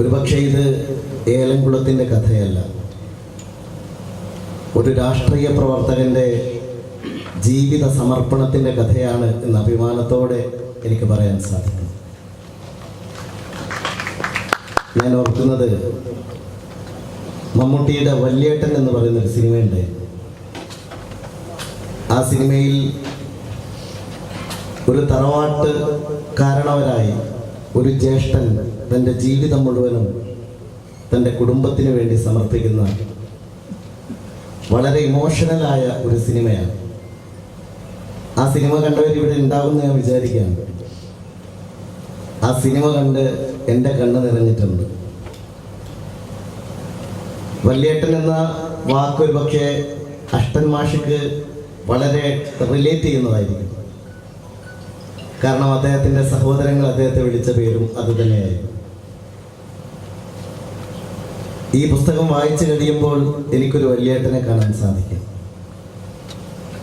ഒരുപക്ഷെ ഇത് ഏലംകുളത്തിന്റെ കഥയല്ല. ഒരു രാഷ്ട്രീയ പ്രവർത്തകന്റെ ജീവിത സമർപ്പണത്തിന്റെ കഥയാണ് എന്ന് അഭിമാനത്തോടെ എനിക്ക് പറയാൻ സാധിക്കും. ഞാൻ ഓർക്കുന്നത് മമ്മൂട്ടിയുടെ വല്യേട്ടൻ എന്ന് പറയുന്ന ഒരു സിനിമയുണ്ട്. ആ സിനിമയിൽ ഒരു തറവാട്ട് കാരണവരായി ഒരു ജ്യേഷ്ഠൻ തന്റെ ജീവിതം മുഴുവനും തന്റെ കുടുംബത്തിന് വേണ്ടി സമർപ്പിക്കുന്ന വളരെ ഇമോഷണലായ ഒരു സിനിമയാണ്. ആ സിനിമ കണ്ടവർ ഇവിടെ ഉണ്ടാവുമെന്ന് ഞാൻ വിചാരിക്കുകയാണ് ആ സിനിമ കണ്ട് എന്റെ കണ്ണ് നിറഞ്ഞിട്ടുണ്ട്. വല്യേട്ടൻ എന്ന വാക്കൊരു പക്ഷേ അഷ്ടൻ മാഷിക്ക് വളരെ റിലേറ്റ് ചെയ്യുന്നതായിരിക്കും. കാരണം അദ്ദേഹത്തിന്റെ സഹോദരങ്ങൾ അദ്ദേഹത്തെ വിളിച്ച പേരും അത് തന്നെയായിരുന്നു ഈ പുസ്തകം വായിച്ചു കഴിയുമ്പോൾ എനിക്കൊരു വല്യേട്ടനെ കാണാൻ സാധിക്കും.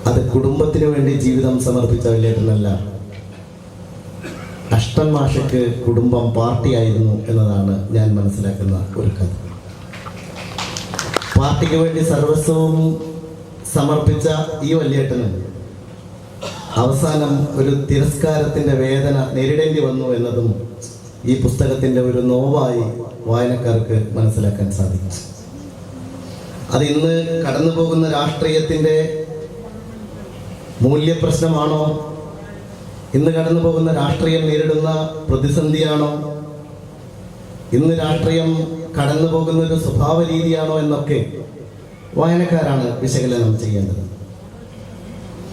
അത് കുടുംബത്തിന് വേണ്ടി ജീവിതം സമർപ്പിച്ച വല്യേട്ടനല്ല. അഷ്ടൻ മാഷയ്ക്ക് കുടുംബം പാർട്ടിയായിരുന്നു എന്നതാണ് ഞാൻ മനസ്സിലാക്കുന്ന ഒരു കഥ പാർട്ടിക്ക് വേണ്ടി സർവസ്വവും സമർപ്പിച്ച ഈ വല്യേട്ടന് അവസാനം ഒരു തിരസ്കാരത്തിന്റെ വേദന നേരിടേണ്ടി വന്നു എന്നതും ഈ പുസ്തകത്തിന്റെ ഒരു നോവായി വായനക്കാർക്ക് മനസ്സിലാക്കാൻ സാധിക്കും. അത് ഇന്ന് കടന്നു പോകുന്ന രാഷ്ട്രീയത്തിന്റെ മൂല്യപ്രശ്നമാണോ? ഇന്ന് കടന്നു പോകുന്ന രാഷ്ട്രീയം നേരിടുന്ന പ്രതിസന്ധിയാണോ? ഇന്ന് രാഷ്ട്രീയം കടന്നു പോകുന്ന ഒരു സ്വഭാവ രീതിയാണോ എന്നൊക്കെ വായനക്കാരാണ് വിശകലനം ചെയ്യേണ്ടത്.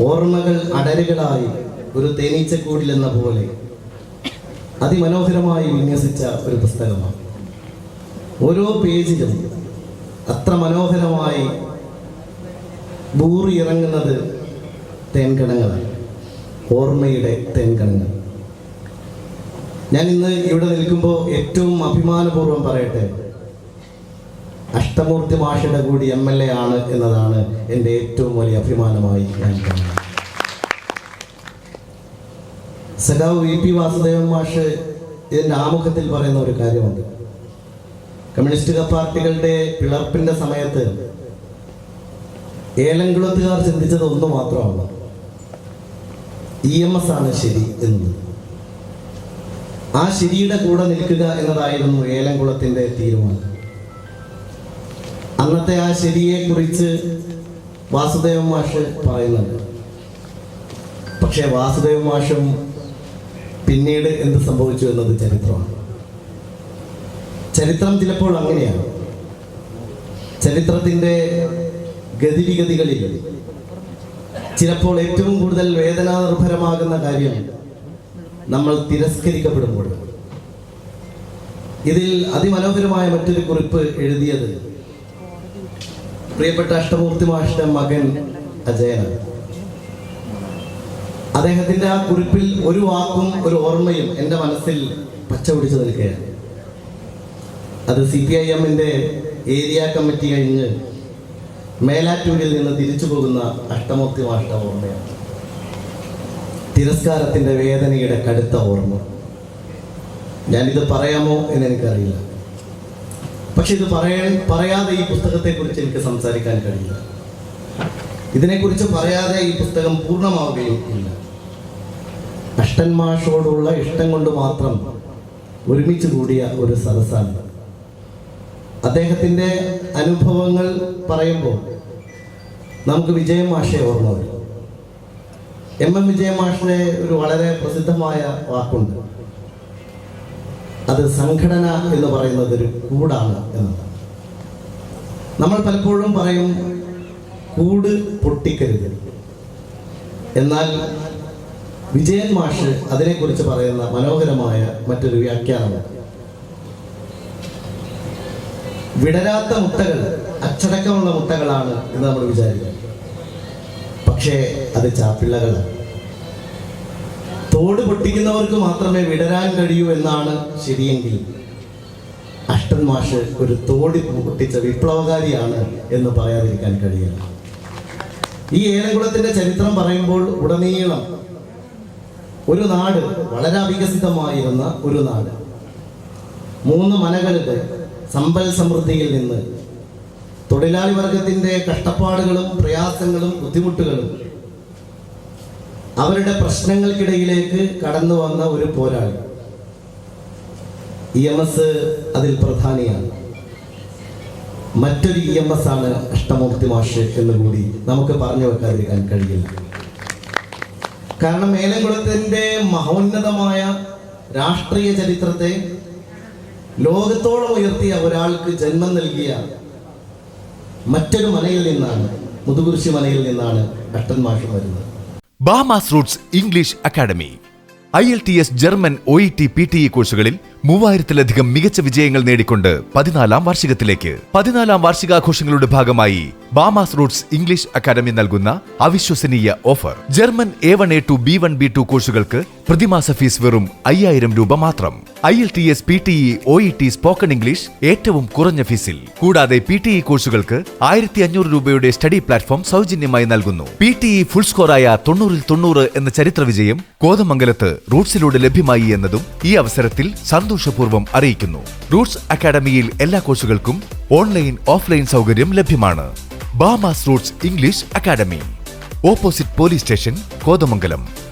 ഓർമ്മകൾ അടരുകളായി ഒരു തേനീച്ചക്കൂടിലെന്ന പോലെ അതിമനോഹരമായി വിന്യസിച്ച ഒരു പുസ്തകമാണ്. ഓരോ പേജിലും അത്ര മനോഹരമായി ഇറങ്ങുന്നത് തേൻകണങ്ങളാണ്. ഓർമ്മയുടെ തേൻകണങ്ങൾ. ഞാൻ ഇന്ന് ഇവിടെ നിൽക്കുമ്പോൾ ഏറ്റവും അഭിമാനപൂർവം പറയട്ടെ അഷ്ടമൂർത്തി മാഷയുടെ കൂടി എം എൽ എ ആണ് എന്നതാണ് എന്റെ ഏറ്റവും വലിയ അഭിമാനമായി ഞാൻ കാണുന്നത്. സഖാവ് വി പി വാസുദേവൻ മാഷ് ഇതിന്റെ ആമുഖത്തിൽ പറയുന്ന ഒരു കാര്യമുണ്ട്. കമ്മ്യൂണിസ്റ്റ് പാർട്ടികളുടെ പിളർപ്പിന്റെ സമയത്ത് ഏലംകുളത്തുകാർ ചിന്തിച്ചത് ഒന്ന് മാത്രമാണ്. ഇ എം എസ് ആണ് ശരി എന്ന്. ആ ശരിയുടെ കൂടെ നിൽക്കുക എന്നതായിരുന്നു ഏലംകുളത്തിന്റെ തീരുമാനം. അന്നത്തെ ആ ശരിയെ കുറിച്ച് വാസുദേവ മാഷ് പറയുന്നുണ്ട്. പക്ഷേ വാസുദേവ മാഷും പിന്നീട് എന്ത് സംഭവിച്ചു എന്നത് ചരിത്രമാണ്. ചരിത്രം ചിലപ്പോൾ അങ്ങനെയാണ്. ചരിത്രത്തിന്റെ ഗതിവിഗതികളിൽ ചിലപ്പോൾ ഏറ്റവും കൂടുതൽ വേദനാനിർഭരമാകുന്ന കാര്യം നമ്മൾ തിരസ്കരിക്കപ്പെടുമ്പോൾ. ഇതിൽ അതിമനോഹരമായ മറ്റൊരു കുറിപ്പ് എഴുതിയത് പ്രിയപ്പെട്ട അഷ്ടമൂർത്തി മാഷ്ട മകൻ അജയനാണ്. അദ്ദേഹത്തിന്റെ ആ കുറിപ്പിൽ ഒരു വാക്കും ഒരു ഓർമ്മയും എന്റെ മനസ്സിൽ പച്ച പിടിച്ചു നിൽക്കുകയാണ്. അത് സി പി ഐ എമ്മിന്റെ ഏരിയ കമ്മിറ്റി കഴിഞ്ഞ് മേലാറ്റൂരിൽ നിന്ന് തിരിച്ചു പോകുന്ന അഷ്ടമൂർത്തി മാഷ്ട ഓർമ്മയാണ്. തിരസ്കാരത്തിന്റെ വേദനയുടെ കടുത്ത ഓർമ്മ. ഞാനിത് പറയാമോ എന്ന് എനിക്കറിയില്ല. പക്ഷെ ഇത് പറയാൻ പറയാതെ ഈ പുസ്തകത്തെക്കുറിച്ച് എനിക്ക് സംസാരിക്കാൻ കഴിയില്ല. ഇതിനെക്കുറിച്ച് പറയാതെ ഈ പുസ്തകം പൂർണമാവുകയും ഇല്ല. അഷ്ടൻ മാഷോടുള്ള ഇഷ്ടം കൊണ്ട് മാത്രം ഒരുമിച്ച് കൂടിയ ഒരു സദസ്സാണ്. അദ്ദേഹത്തിന്റെ അനുഭവങ്ങൾ പറയുമ്പോൾ നമുക്ക് വിജയം മാഷെ ഓർമ്മ വരും. എം എം വിജയ മാഷിന്റെ ഒരു വളരെ പ്രസിദ്ധമായ വാക്കുണ്ട്. അത് സംഘടന എന്ന് പറയുന്നത് ഒരു കൂടാണ് എന്നത്. നമ്മൾ പലപ്പോഴും പറയും കൂട് പൊട്ടിക്കരുത്. എന്നാൽ വിജയൻ മാഷ് അതിനെക്കുറിച്ച് പറയുന്ന മനോഹരമായ മറ്റൊരു വ്യാഖ്യാനമാണ് വിടരാത്ത മുട്ടകൾ അച്ചടക്കമുള്ള മുട്ടകളാണ് എന്ന് നമ്മൾ വിചാരിക്കും. പക്ഷേ അത് ചാപ്പിള്ളകൾ തോട് പൊട്ടിക്കുന്നവർക്ക് മാത്രമേ വിടരാൻ കഴിയൂ എന്നാണ് ശരിയെങ്കിൽ അഷ്ടൻ മാഷ് ഒരു തോടി പൊട്ടിച്ച വിപ്ലവകാരിയാണ് എന്ന് പറയാതിരിക്കാൻ കഴിയില്ല. ഈ ഏലംകുളത്തിന്റെ ചരിത്രം പറയുമ്പോൾ ഉടനീളം ഒരു നാട് വളരെ വികസിതമായിരുന്ന ഒരു നാട്. മൂന്ന് മനകളുടെ സമ്പൽ സമൃദ്ധിയിൽ നിന്ന് തൊഴിലാളി വർഗത്തിന്റെ കഷ്ടപ്പാടുകളും പ്രയാസങ്ങളും ബുദ്ധിമുട്ടുകളും അവരുടെ പ്രശ്നങ്ങൾക്കിടയിലേക്ക് കടന്നു വന്ന ഒരു പോരാളി. ഇ എം എസ് അതിൽ പ്രധാനിയാണ്. മറ്റൊരു ഇ എം എസ് ആണ് അഷ്ടമൂർത്തി മാഷ് എന്ന് കൂടി നമുക്ക് പറഞ്ഞു വെക്കാതിരിക്കാൻ കഴിയില്ല. കാരണം മേലംകുളത്തിന്റെ മഹോന്നതമായ രാഷ്ട്രീയ ചരിത്രത്തെ ലോകത്തോളം ഉയർത്തിയ ഒരാൾക്ക് ജന്മം നൽകിയ മറ്റൊരു മലയിൽ നിന്നാണ് മുതുകുരിശി മലയിൽ നിന്നാണ് അഷ്ടൻ മാഷ് വരുന്നത്. Bamas roots English academy I L T S German O E T P T E കോഴ്സുകളിൽ മൂവായിരത്തിലധികം മികച്ച വിജയങ്ങൾ നേടിക്കൊണ്ട് പതിനാലാം വാർഷികത്തിലേക്ക്. പതിനാലാം വാർഷികാഘോഷങ്ങളുടെ ഭാഗമായി ബാമാസ് റൂട്ട്സ് ഇംഗ്ലീഷ് അക്കാദമി നൽകുന്ന അവിശ്വസനീയ offer. German A one A two B one B two കോഴ്സുകൾക്ക് പ്രതിമാസ ഫീസ് വെറും അയ്യായിരം രൂപ മാത്രം. I L T S P T E O E T spoken English ഏറ്റവും കുറഞ്ഞ ഫീസിൽ. കൂടാതെ പി ടി ഇ കോഴ്സുകൾക്ക് ആയിരത്തി അഞ്ഞൂറ് രൂപയുടെ സ്റ്റഡി പ്ലാറ്റ്ഫോം സൗജന്യമായി നൽകുന്നു. പി ടി ഇ ഫുൾ സ്കോറായ തൊണ്ണൂറിൽ തൊണ്ണൂറ് എന്ന ചരിത്ര വിജയം കോതമംഗലത്ത് റൂട്ട്സിലൂടെ ലഭ്യമായി എന്നതും ഈ അവസരത്തിൽ സന്തോഷപൂർവം അറിയിക്കുന്നു. റൂട്ട്സ് അക്കാഡമിയിൽ എല്ലാ കോഴ്സുകൾക്കും ഓൺലൈൻ ഓഫ്ലൈൻ സൗകര്യം ലഭ്യമാണ്. Bamas Roots English Academy. Opposite police station Kothamangalam.